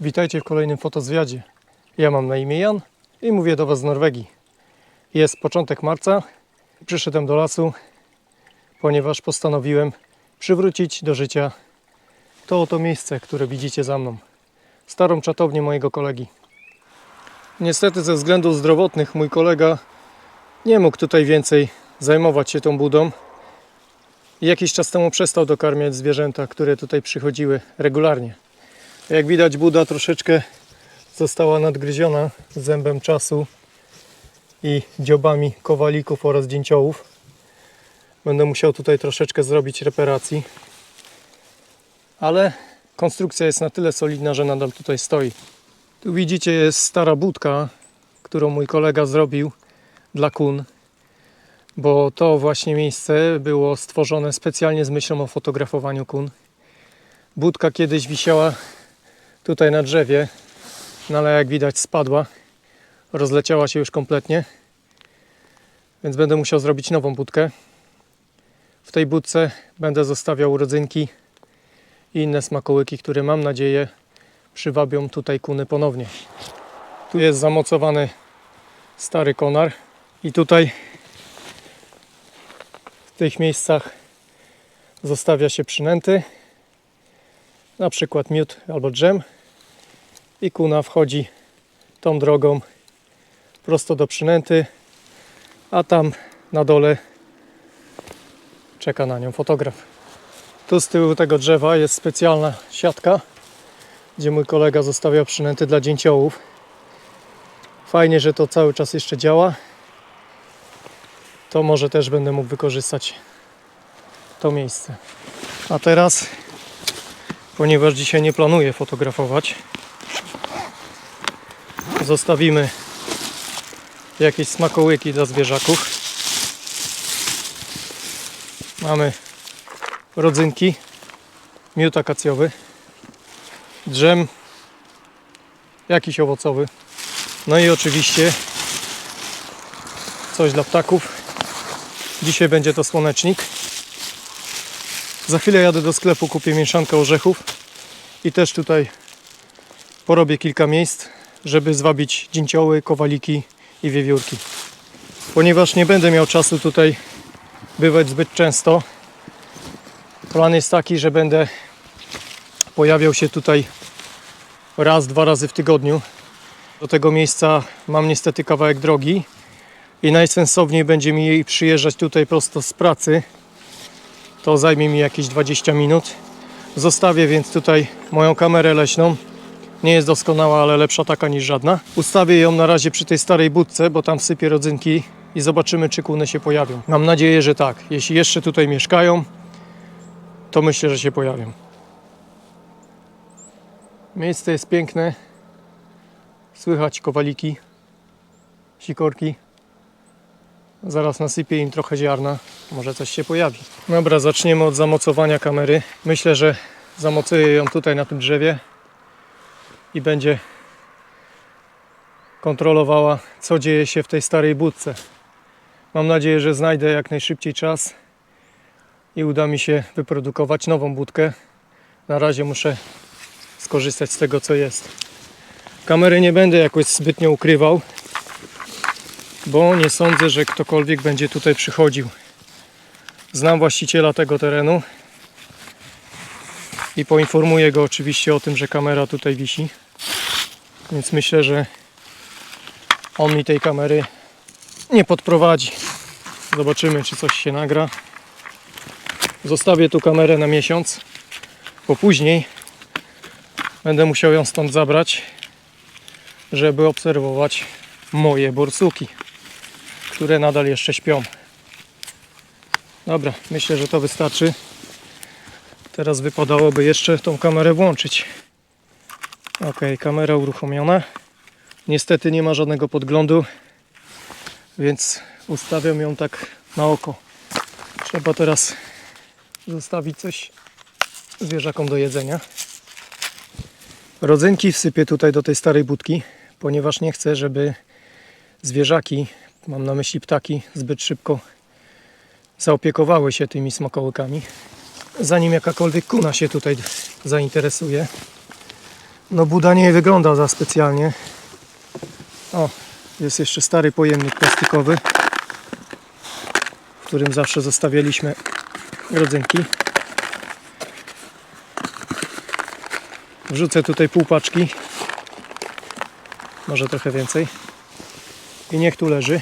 Witajcie w kolejnym fotozwiadzie. Ja mam na imię Jan i mówię do Was z Norwegii. Jest początek marca. Przyszedłem do lasu, ponieważ postanowiłem przywrócić do życia to oto miejsce, które widzicie za mną. Starą czatownię mojego kolegi. Niestety ze względów zdrowotnych mój kolega nie mógł tutaj więcej zajmować się tą budą. Jakiś czas temu przestał dokarmiać zwierzęta, które tutaj przychodziły regularnie. Jak widać, Buda troszeczkę została nadgryziona zębem czasu i dziobami kowalików oraz dzięciołów. Będę musiał tutaj troszeczkę zrobić reparacji. Ale konstrukcja jest na tyle solidna, że nadal tutaj stoi. Tu widzicie jest stara budka, którą mój kolega zrobił dla kun, bo to właśnie miejsce było stworzone specjalnie z myślą o fotografowaniu kun. Budka kiedyś wisiała tutaj na drzewie, no ale jak widać spadła, rozleciała się już kompletnie, więc będę musiał zrobić nową budkę. W tej budce będę zostawiał rodzynki i inne smakołyki, które mam nadzieję przywabią tutaj kuny ponownie. Tu jest zamocowany stary konar i tutaj w tych miejscach zostawia się przynęty, na przykład miód albo dżem i kuna wchodzi tą drogą prosto do przynęty, a tam na dole czeka na nią fotograf. Tu z tyłu tego drzewa jest specjalna siatka, gdzie mój kolega zostawia przynęty dla dzięciołów. Fajnie, że to cały czas jeszcze działa. To może też będę mógł wykorzystać to miejsce. A teraz, ponieważ dzisiaj nie planuję fotografować, zostawimy jakieś smakołyki dla zwierzaków. Mamy rodzynki, miód akacjowy, drzem, jakiś owocowy, no i oczywiście coś dla ptaków. Dzisiaj będzie to słonecznik. Za chwilę jadę do sklepu, kupię mieszankę orzechów i też tutaj porobię kilka miejsc, żeby zwabić dzięcioły, kowaliki i wiewiórki. Ponieważ nie będę miał czasu tutaj bywać zbyt często, plan jest taki, że będę pojawiał się tutaj raz, dwa razy w tygodniu. Do tego miejsca mam niestety kawałek drogi i najsensowniej będzie mi jej przyjeżdżać tutaj prosto z pracy. To zajmie mi jakieś 20 minut. Zostawię więc tutaj moją kamerę leśną. Nie jest doskonała, ale lepsza taka niż żadna. Ustawię ją na razie przy tej starej budce, bo tam sypię rodzynki i zobaczymy, czy kuny się pojawią. Mam nadzieję, że tak. Jeśli jeszcze tutaj mieszkają, to myślę, że się pojawią. Miejsce jest piękne. Słychać kowaliki, sikorki. Zaraz nasypię im trochę ziarna. Może coś się pojawi. Dobra, zaczniemy od zamocowania kamery. Myślę, że zamocuję ją tutaj na tym drzewie i będzie kontrolowała, co dzieje się w tej starej budce. Mam nadzieję, że znajdę jak najszybciej czas i uda mi się wyprodukować nową budkę. Na razie muszę skorzystać z tego, co jest. Kamery nie będę jakoś zbytnio ukrywał, bo nie sądzę, że ktokolwiek będzie tutaj przychodził. Znam właściciela tego terenu i poinformuję go oczywiście o tym, że kamera tutaj wisi. Więc myślę, że on mi tej kamery nie podprowadzi. Zobaczymy, czy coś się nagra. Zostawię tu kamerę na miesiąc, bo później będę musiał ją stąd zabrać, żeby obserwować moje borsuki, które nadal jeszcze śpią. Dobra, myślę, że to wystarczy. Teraz wypadałoby jeszcze tą kamerę włączyć. Ok, kamera uruchomiona. Niestety nie ma żadnego podglądu, więc ustawiam ją tak na oko. Trzeba teraz zostawić coś zwierzakom do jedzenia. Rodzynki wsypię tutaj do tej starej budki, ponieważ nie chcę, żeby zwierzaki, mam na myśli ptaki, zbyt szybko zaopiekowały się tymi smakołykami. Zanim jakakolwiek kuna się tutaj zainteresuje, No Buda nie wygląda za specjalnie. O, jest jeszcze stary pojemnik plastikowy, w którym zawsze zostawialiśmy rodzynki. Wrzucę tutaj pół paczki, może trochę więcej. I niech tu leży.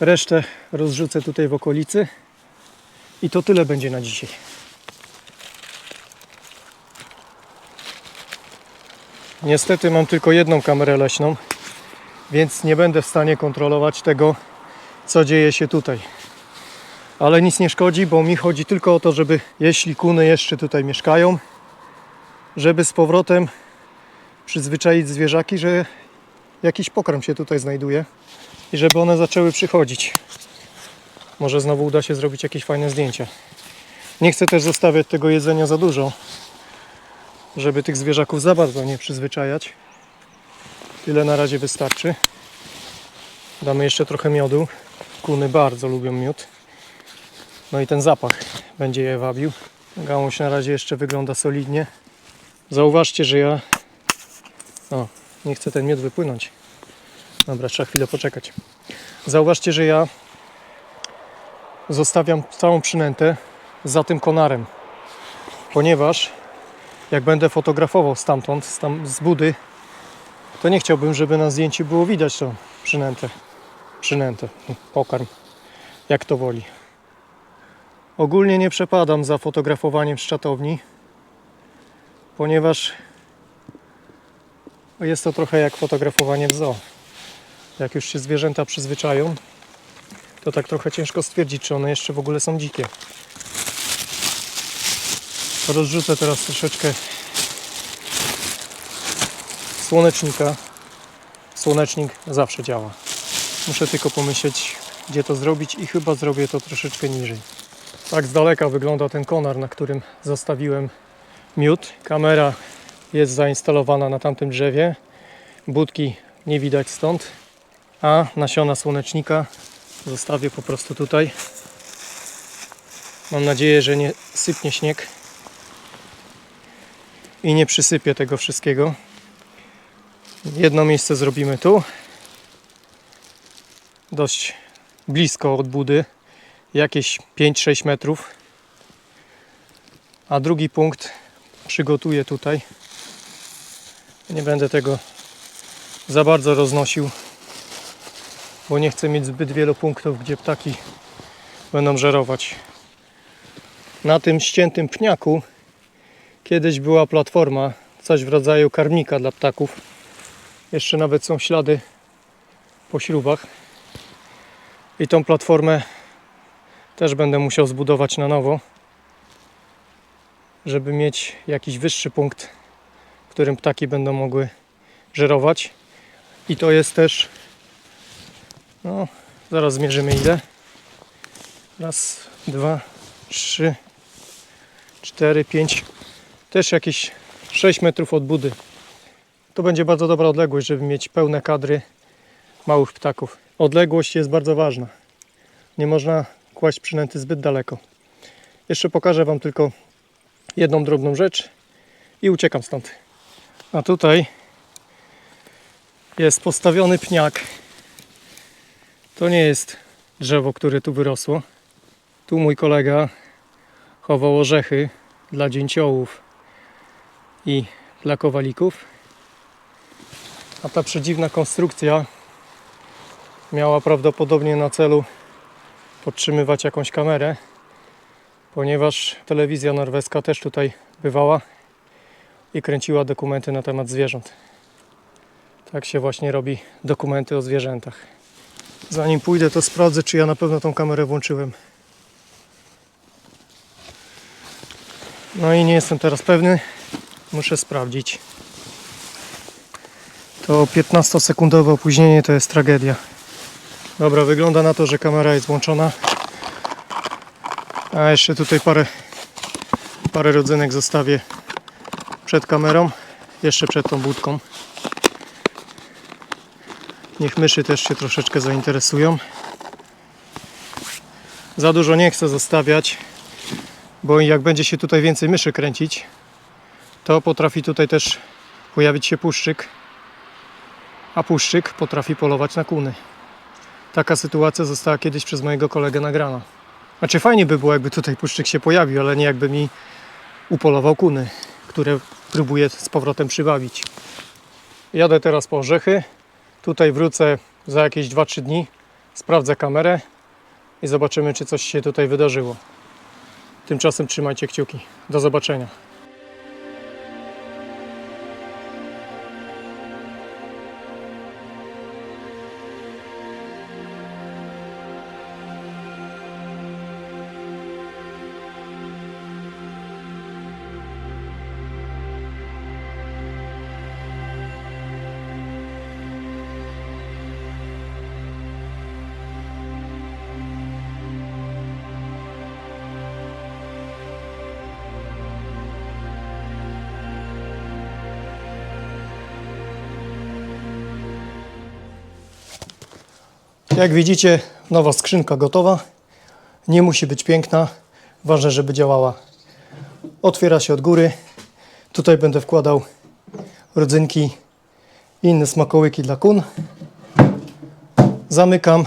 Resztę rozrzucę tutaj w okolicy. I to tyle będzie na dzisiaj. Niestety mam tylko jedną kamerę leśną, więc nie będę w stanie kontrolować tego, co dzieje się tutaj. Ale nic nie szkodzi, bo mi chodzi tylko o to, żeby jeśli kuny jeszcze tutaj mieszkają, żeby z powrotem przyzwyczaić zwierzaki, że jakiś pokarm się tutaj znajduje i żeby one zaczęły przychodzić. Może znowu uda się zrobić jakieś fajne zdjęcia. Nie chcę też zostawiać tego jedzenia za dużo, żeby tych zwierzaków za bardzo nie przyzwyczajać. Tyle na razie wystarczy. Damy jeszcze trochę miodu. Kuny bardzo lubią miód. No i ten zapach będzie je wabił. Gałąź na razie jeszcze wygląda solidnie. Zauważcie, że ja... O, nie chcę ten miód wypłynąć. Dobra, trzeba chwilę poczekać. Zauważcie, że ja zostawiam całą przynętę za tym konarem. Ponieważ jak będę fotografował stamtąd, z, budy, to nie chciałbym, żeby na zdjęciu było widać tą przynętę. Przynętę, pokarm, jak to woli. Ogólnie nie przepadam za fotografowaniem z czatowni, ponieważ jest to trochę jak fotografowanie w zoo. Jak już się zwierzęta przyzwyczają, to tak trochę ciężko stwierdzić, czy one jeszcze w ogóle są dzikie. Rozrzucę teraz troszeczkę słonecznika. Słonecznik zawsze działa. Muszę tylko pomyśleć, gdzie to zrobić i chyba zrobię to troszeczkę niżej. Tak z daleka wygląda ten konar, na którym zostawiłem miód. Kamera jest zainstalowana na tamtym drzewie. Budki nie widać stąd, a nasiona słonecznika zostawię po prostu tutaj. Mam nadzieję, że nie sypnie śnieg i nie przysypię tego wszystkiego. Jedno miejsce zrobimy tu, dość blisko od budy, jakieś 5-6 metrów, a drugi punkt przygotuję tutaj. Nie będę tego za bardzo roznosił, bo nie chcę mieć zbyt wielu punktów, gdzie ptaki będą żerować. Na tym ściętym pniaku kiedyś była platforma, coś w rodzaju karmnika dla ptaków. Jeszcze nawet są ślady po śrubach. I tą platformę też będę musiał zbudować na nowo, żeby mieć jakiś wyższy punkt, w którym ptaki będą mogły żerować. I to jest też, no, zaraz zmierzymy ile. Raz, dwa, trzy, cztery, pięć, też jakieś 6 metrów od budy. To będzie bardzo dobra odległość, żeby mieć pełne kadry małych ptaków. Odległość jest bardzo ważna. Nie można kłaść przynęty zbyt daleko. Jeszcze pokażę Wam tylko jedną drobną rzecz i uciekam stąd. A tutaj jest postawiony pniak. To nie jest drzewo, które tu wyrosło. Tu mój kolega chował orzechy dla dzięciołów i dla kowalików. A ta przedziwna konstrukcja miała prawdopodobnie na celu podtrzymywać jakąś kamerę, ponieważ telewizja norweska też tutaj bywała i kręciła dokumenty na temat zwierząt. Tak się właśnie robi dokumenty o zwierzętach. Zanim pójdę, to sprawdzę, czy ja na pewno tą kamerę włączyłem. No i nie jestem teraz pewny. Muszę sprawdzić. To 15-sekundowe opóźnienie to jest tragedia. Dobra, wygląda na to, że kamera jest włączona. A jeszcze tutaj parę, parę rodzynek zostawię przed kamerą. Jeszcze przed tą budką. Niech myszy też się troszeczkę zainteresują. Za dużo nie chcę zostawiać, bo jak będzie się tutaj więcej myszy kręcić, to potrafi tutaj też pojawić się puszczyk, a puszczyk potrafi polować na kuny. Taka sytuacja została kiedyś przez mojego kolegę nagrana. Znaczy fajnie by było, jakby tutaj puszczyk się pojawił, ale nie jakby mi upolował kuny, które próbuję z powrotem przywabić. Jadę teraz po orzechy. Tutaj wrócę za jakieś 2-3 dni. Sprawdzę kamerę i zobaczymy, czy coś się tutaj wydarzyło. Tymczasem trzymajcie kciuki. Do zobaczenia. Jak widzicie, nowa skrzynka gotowa. Nie musi być piękna, ważne, żeby działała. Otwiera się od góry. Tutaj będę wkładał rodzynki i inne smakołyki dla kun. Zamykam.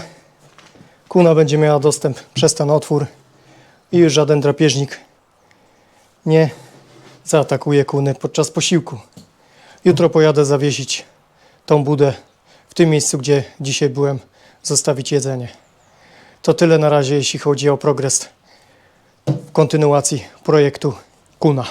Kuna będzie miała dostęp przez ten otwór i już żaden drapieżnik nie zaatakuje kuny podczas posiłku. Jutro pojadę zawiesić tą budę w tym miejscu, gdzie dzisiaj byłem, zostawić jedzenie. To tyle na razie, jeśli chodzi o progres w kontynuacji projektu Kuna.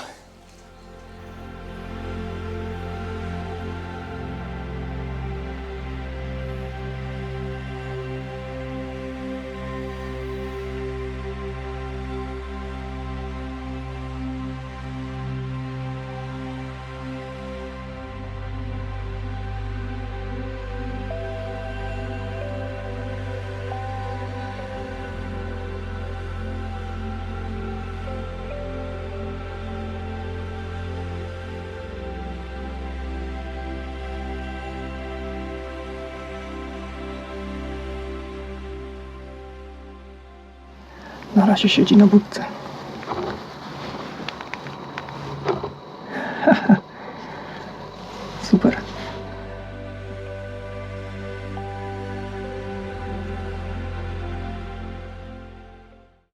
奈良市主人の仏像